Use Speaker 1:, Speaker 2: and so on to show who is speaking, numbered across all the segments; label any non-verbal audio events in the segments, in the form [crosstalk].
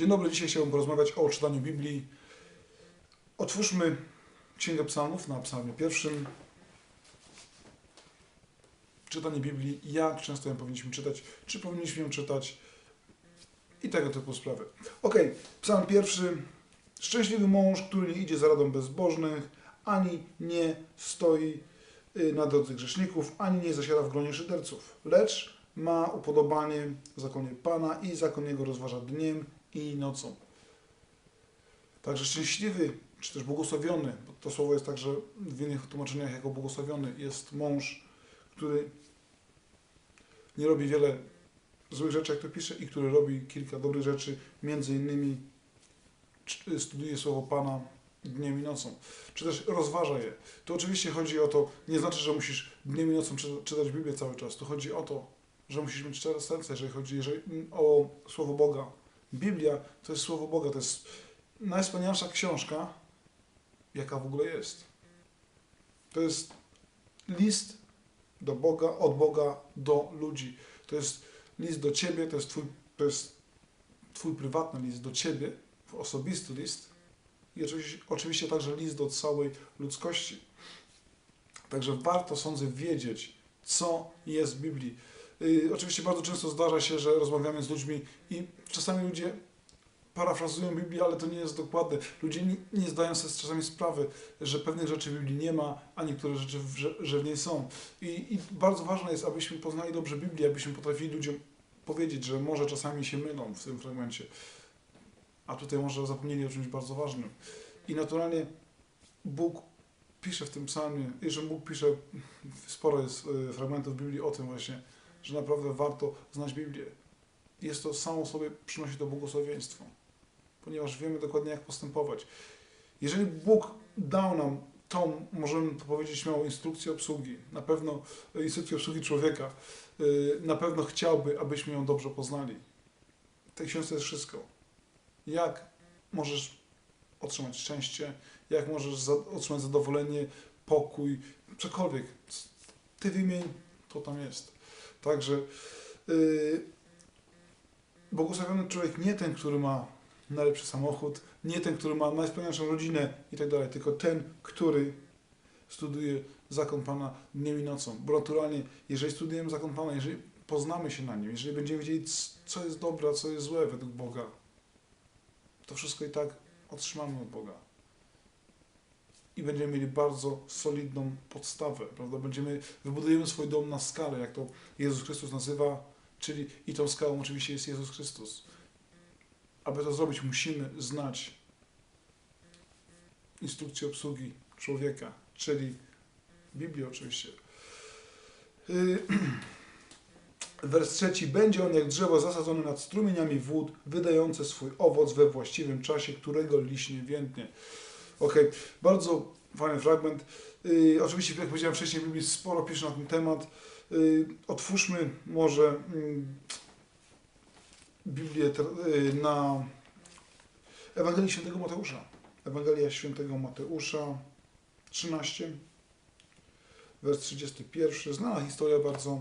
Speaker 1: Dzień dobry, dzisiaj chciałbym porozmawiać o czytaniu Biblii. Otwórzmy Księgę Psalmów na psalmie pierwszym. Czytanie Biblii, jak często ją powinniśmy czytać, czy powinniśmy ją czytać i tego typu sprawy. Ok, psalm pierwszy. Szczęśliwy mąż, który nie idzie za radą bezbożnych, ani nie stoi y, na drodze grzeszników, ani nie zasiada w gronie szyderców, lecz ma upodobanie w zakonie Pana i zakon Jego rozważa dniem i nocą. Także szczęśliwy, czy też błogosławiony, bo to słowo jest także w innych tłumaczeniach jako błogosławiony, jest mąż, który nie robi wiele złych rzeczy, jak to pisze, i który robi kilka dobrych rzeczy, między innymi studiuje słowo Pana dniem i nocą, czy też rozważa je. Tu oczywiście chodzi o to, nie znaczy, że musisz dniem i nocą czyta- czytać Biblię cały czas, tu chodzi o to, że musisz mieć szczere serce, jeżeli chodzi jeżeli, o Słowo Boga. Biblia to jest Słowo Boga, to jest najwspanialsza książka, jaka w ogóle jest. To jest list do Boga, od Boga do ludzi. To jest list do Ciebie, to jest Twój, to jest twój prywatny list do Ciebie, osobisty list i oczywiście, oczywiście także list do całej ludzkości. Także warto, sądzę, wiedzieć, co jest w Biblii. Yy, oczywiście bardzo często zdarza się, że rozmawiamy z ludźmi i czasami ludzie parafrazują Biblię, ale to nie jest dokładne. Ludzie nie, zdają sobie czasami sprawy, że pewnych rzeczy w Biblii nie ma, a niektóre rzeczy, w, że, w niej są. I, I bardzo ważne jest, abyśmy poznali dobrze Biblię, abyśmy potrafili ludziom powiedzieć, że może czasami się mylą w tym fragmencie, a tutaj może zapomnieli o czymś bardzo ważnym. I naturalnie Bóg pisze w tym psalmie, że Bóg pisze, sporo jest y, fragmentów Biblii o tym właśnie, że naprawdę warto znać Biblię. Jest to samo sobie, przynosi to błogosławieństwo, ponieważ wiemy dokładnie, jak postępować. Jeżeli Bóg dał nam tą, możemy to powiedzieć śmiało, instrukcję obsługi, na pewno y, instrukcję obsługi człowieka, y, na pewno chciałby, abyśmy ją dobrze poznali. W tej książce jest wszystko. Jak możesz otrzymać szczęście, jak możesz otrzymać zadowolenie, pokój, cokolwiek. Ty wymień, to tam jest. Także yy, błogosławiony człowiek nie ten, który ma najlepszy samochód, nie ten, który ma najwspanialszą rodzinę i tak dalej, tylko ten, który studiuje zakon Pana dniem i nocą. Bo naturalnie, jeżeli studujemy zakon Pana, jeżeli poznamy się na nim, jeżeli będziemy wiedzieli, co jest dobre, a co jest złe według Boga, to wszystko i tak otrzymamy od Boga. I będziemy mieli bardzo solidną podstawę, prawda? Będziemy, wybudujemy swój dom na skalę, jak to Jezus Chrystus nazywa, czyli i tą skałą oczywiście jest Jezus Chrystus. Aby to zrobić, musimy znać instrukcję obsługi człowieka, czyli Biblię oczywiście. Yy, [clears throat] Wers trzeci. Będzie on jak drzewo zasadzone nad strumieniami wód, wydające swój owoc we właściwym czasie, którego liść nie więdnie. Ok, bardzo fajny fragment. Yy, oczywiście, jak powiedziałem wcześniej, Biblii sporo pisze na ten temat. Yy, otwórzmy może yy, Biblię yy, na Ewangelii Świętego Mateusza. Ewangelia Świętego Mateusza 13, wers 31. Znana historia bardzo.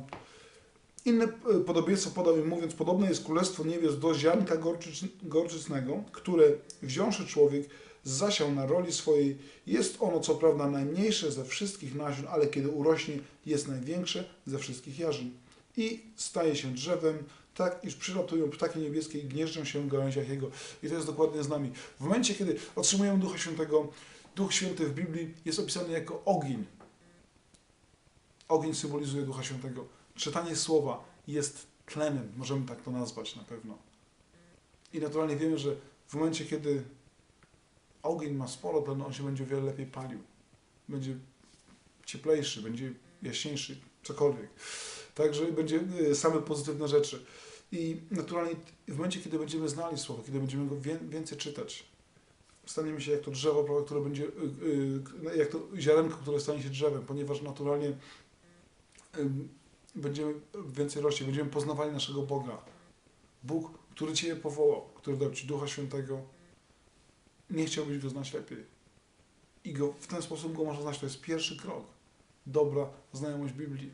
Speaker 1: Inne e, podobieństwo podał im mówiąc, podobne jest królestwo niebios do ziarnka gorczyc, które wziąwszy człowiek zasiał na roli swojej. Jest ono co prawda najmniejsze ze wszystkich nasion, ale kiedy urośnie, jest największe ze wszystkich jarzyn. I staje się drzewem, tak iż przylatują ptaki niebieskie i gnieżdżą się w gałęziach jego. I to jest dokładnie z nami. W momencie, kiedy otrzymujemy Ducha Świętego, Duch Święty w Biblii jest opisany jako ogień. Ogień symbolizuje Ducha Świętego. Czytanie słowa jest tlenem, możemy tak to nazwać na pewno. I naturalnie wiemy, że w momencie, kiedy ogień ma sporo tlenu, on się będzie o wiele lepiej palił. Będzie cieplejszy, będzie jaśniejszy, cokolwiek. Także będzie y, same pozytywne rzeczy. I naturalnie w momencie, kiedy będziemy znali słowo, kiedy będziemy go wię- więcej czytać, staniemy się jak to drzewo, które będzie, y, y, jak to ziarenko, które stanie się drzewem, ponieważ naturalnie będziemy więcej rośli, będziemy poznawali naszego Boga. Bóg, który Cię powołał, który dał Ci Ducha Świętego, nie chciałbyś Go znać lepiej. I go, w ten sposób Go można znać. To jest pierwszy krok. Dobra znajomość Biblii.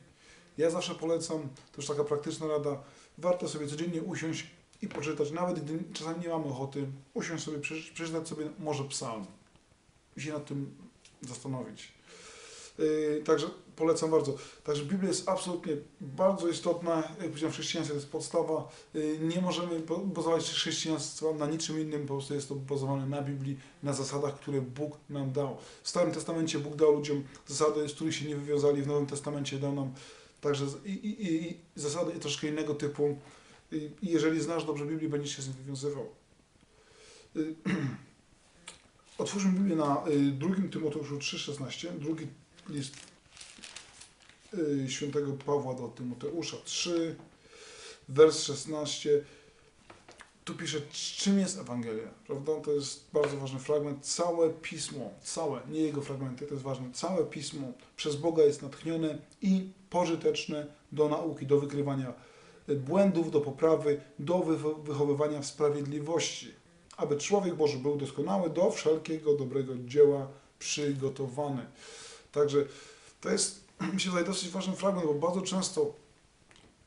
Speaker 1: Ja zawsze polecam, to już taka praktyczna rada, warto sobie codziennie usiąść i poczytać, nawet gdy czasami nie mamy ochoty, usiąść sobie, przeczy- przeczytać sobie może psalm i się nad tym zastanowić. Yy, także polecam bardzo. Także Biblia jest absolutnie bardzo istotna. W chrześcijaństwie to jest podstawa. Yy, nie możemy bazować chrześcijaństwa na niczym innym, po prostu jest to bazowane na Biblii, na zasadach, które Bóg nam dał. W Starym Testamencie Bóg dał ludziom zasady, z których się nie wywiązali, w Nowym Testamencie dał nam także i, i, i, zasady troszkę innego typu. I i jeżeli znasz dobrze Biblię, będziesz się z nim wywiązywał. [clears throat] Otwórzmy Biblię na drugim Tymoteuszu 3,16, drugi list y, świętego Pawła do Tymoteusza 3, wers 16. Tu pisze, czym jest Ewangelia, prawda? To jest bardzo ważny fragment. Całe Pismo, całe, nie jego fragmenty, to jest ważne, całe Pismo przez Boga jest natchnione i pożyteczne do nauki, do wykrywania błędów, do poprawy, do wycho- wychowywania w sprawiedliwości, aby człowiek Boży był doskonały, do wszelkiego dobrego dzieła przygotowany. Także to jest, [clears throat] mi się wydaje, dosyć ważny fragment, bo bardzo często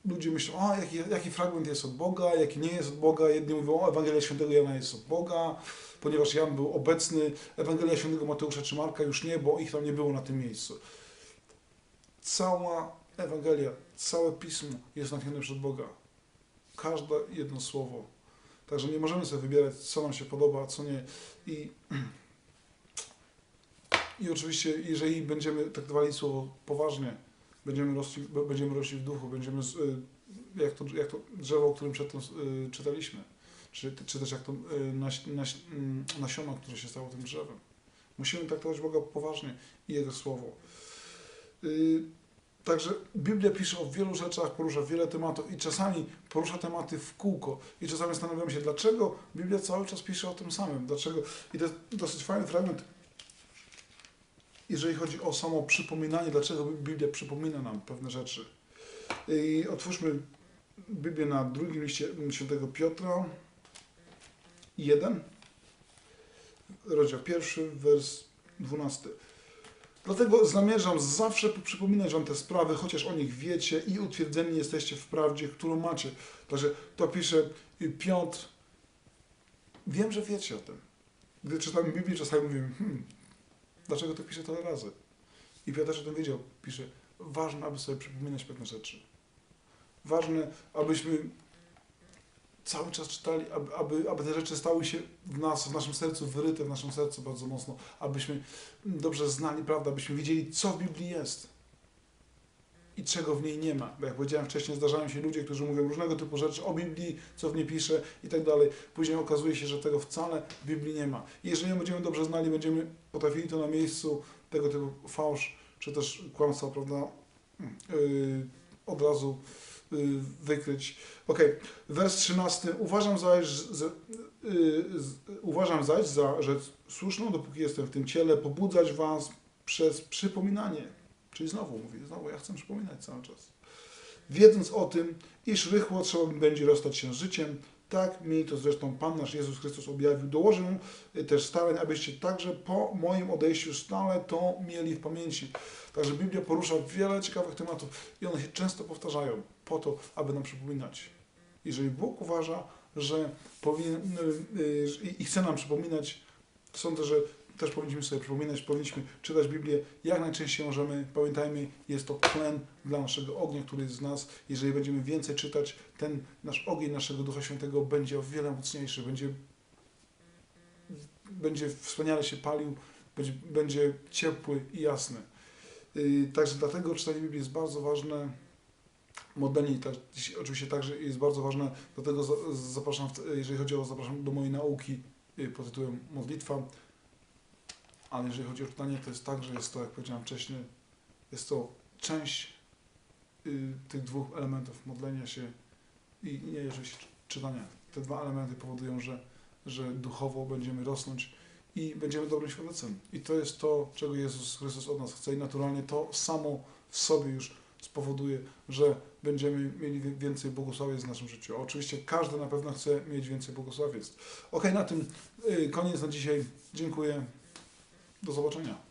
Speaker 1: ludzie myślą, a jaki, jaki fragment jest od Boga, jaki nie jest od Boga. Jedni mówią, o Ewangelia Świętego Jana jest od Boga, ponieważ Jan był obecny. Ewangelia Świętego Mateusza czy Marka już nie, bo ich tam nie było na tym miejscu. Cała Ewangelia, całe Pismo jest natchnione przez Boga. Każde jedno słowo. Także nie możemy sobie wybierać, co nam się podoba, a co nie. I, [clears throat] i oczywiście, jeżeli będziemy traktowali słowo poważnie, będziemy rośli, będziemy rośli w duchu, będziemy, y, jak, to, jak to drzewo, o którym przedtem y, czytaliśmy, czy, czy też jak to y, naś, naś, mm, nasiono, które się stało tym drzewem. Musimy traktować Boga poważnie i Jego Słowo. Y, Także Biblia pisze o wielu rzeczach, porusza wiele tematów i czasami porusza tematy w kółko. I czasami zastanawiam się, dlaczego Biblia cały czas pisze o tym samym. Dlaczego? I to jest dosyć fajny fragment, jeżeli chodzi o samo przypominanie, dlaczego Biblia przypomina nam pewne rzeczy. I otwórzmy Biblię na drugim liście świętego Piotra 1, rozdział pierwszy, wers 12. Dlatego zamierzam zawsze przypominać wam te sprawy, chociaż o nich wiecie i utwierdzeni jesteście w prawdzie, którą macie. Także to pisze Piotr. Wiem, że wiecie o tym. Gdy czytamy Biblię, czasami mówimy, hmm, dlaczego to pisze tyle razy? I Piotr o tym wiedział. Pisze, ważne, aby sobie przypominać pewne rzeczy. Ważne, abyśmy cały czas czytali, aby, aby, aby te rzeczy stały się w nas, w naszym sercu wyryte, w naszym sercu bardzo mocno, abyśmy dobrze znali prawdę, abyśmy wiedzieli, co w Biblii jest i czego w niej nie ma. Bo jak powiedziałem wcześniej, zdarzają się ludzie, którzy mówią różnego typu rzeczy o Biblii, co w niej pisze i tak dalej. Później okazuje się, że tego wcale w Biblii nie ma. I jeżeli będziemy dobrze znali, będziemy potrafili to na miejscu tego typu fałsz, czy też kłamstwa, prawda, yy, od razu yy, wykryć. Ok, wers 13. Uważam zaś, że, yy, z, uważam zaś za rzecz słuszną, dopóki jestem w tym ciele, pobudzać was przez przypominanie. Czyli znowu mówię, znowu ja chcę przypominać cały czas. Wiedząc o tym, iż rychło trzeba będzie rozstać się z życiem, tak mi to zresztą Pan nasz Jezus Chrystus objawił. Dołożę też starań, abyście także po moim odejściu stale to mieli w pamięci. Także Biblia porusza wiele ciekawych tematów i one się często powtarzają po to, aby nam przypominać. Jeżeli Bóg uważa, że powinien y, y, i chce nam przypominać, sądzę, że też powinniśmy sobie przypominać, powinniśmy czytać Biblię jak najczęściej możemy. Pamiętajmy, jest to tlen dla naszego ognia, który jest z nas. Jeżeli będziemy więcej czytać, ten nasz ogień naszego Ducha Świętego będzie o wiele mocniejszy, będzie, będzie wspaniale się palił, będzie, będzie ciepły i jasny. Yy, Także dlatego czytanie Biblii jest bardzo ważne. Modlenie tak, oczywiście także jest bardzo ważne, dlatego za- zapraszam, jeżeli chodzi o zapraszam do mojej nauki yy, pod tytułem Modlitwa. Ale jeżeli chodzi o czytanie, to jest tak, że jest to, jak powiedziałem wcześniej, jest to część y, tych dwóch elementów modlenia się i nie oczywiście czytania. Te dwa elementy powodują, że, że duchowo będziemy rosnąć i będziemy dobrym świadectwem. I to jest to, czego Jezus Chrystus od nas chce i naturalnie to samo w sobie już spowoduje, że będziemy mieli więcej błogosławieństw w naszym życiu. Oczywiście każdy na pewno chce mieć więcej błogosławieństw. Ok, na tym y, koniec na dzisiaj. Dziękuję. Do zobaczenia.